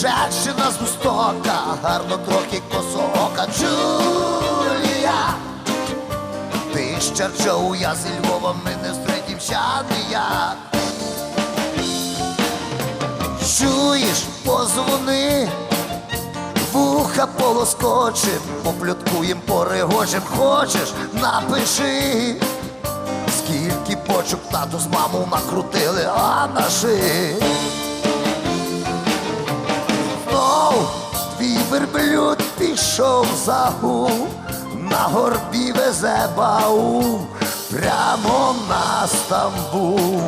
Женщина з Востока, гарно трохи косоока. Джулія Ти з Чарчоу, я зі Львова, ми не зустрітімся ніяк. Чуєш, позвони, вуха полоскочим, поплюткуєм, порегочем, хочеш, напиши, скільки почок тату з маму накрутили, а наши. Верблюд пішов за гул, на горбі везе баул, прямо на Стамбул.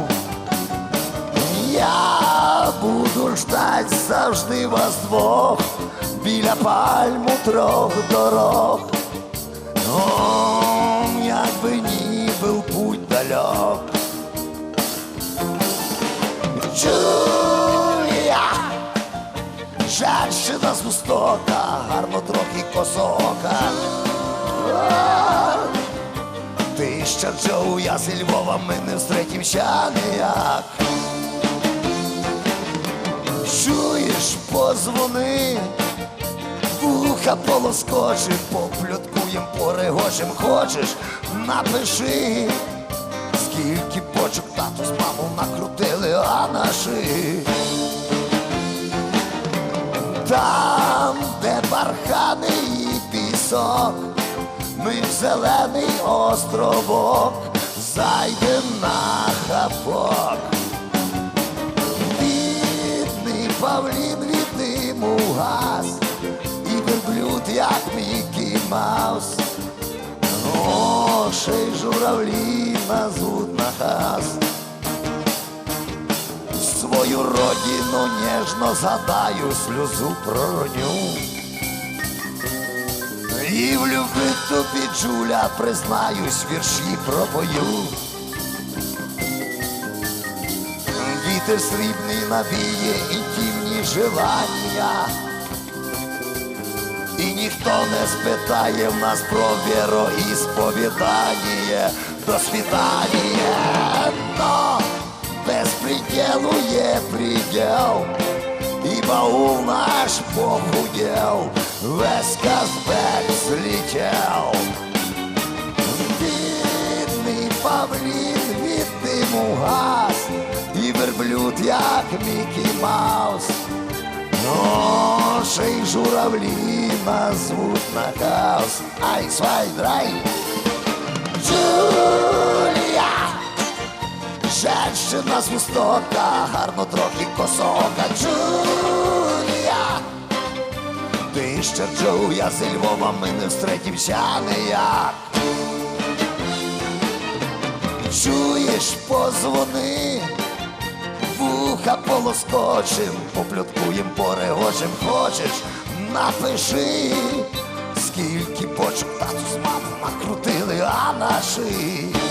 Я буду ждать завжди вас двох біля пальму трьох дорог. О, якби ні був путь далек. З гарно трохи косока. Ти з Чарчоу, я зі Львова, ми не встретимся ніяк. Чуєш, позвони, вуха полоскочим, поплюткуєм, порегочем, хочеш, напиши, скільки почок тату з маму накрутили, а наши. Там, де бархани і пісок, в зелений островок зайдем на хапок. Бідний Павлін від диму газ, і верблюд, як Мікі Маус. О, ще й журавлі назвуть на хас. Свою родину ніжно згадаю, сльозу пророню. І в тобі, Джуля, признаюсь, вірші пропою. Вітер срібний навіє інтимні желання. І ніхто не спитає в нас про віроісповідання. До без пределу є предел. І баул наш похудел, весь Казбек злетел. Бідний павлін від диму газ, і верблюд, як Мікі Маус. Ну, ще й журавлі назвуть на хаос. Ай, свай, драй. Джулія, женщина з Востока, гарно трохи косока. Джулія, ти ще Джоу, я зі Львова, ми не встретимся ніяк. Чуєш, позвони, вуха полоскочим, поплюткуєм, порегочем, хочеш, напиши, скільки почок тату з мамою накрутили, а наші.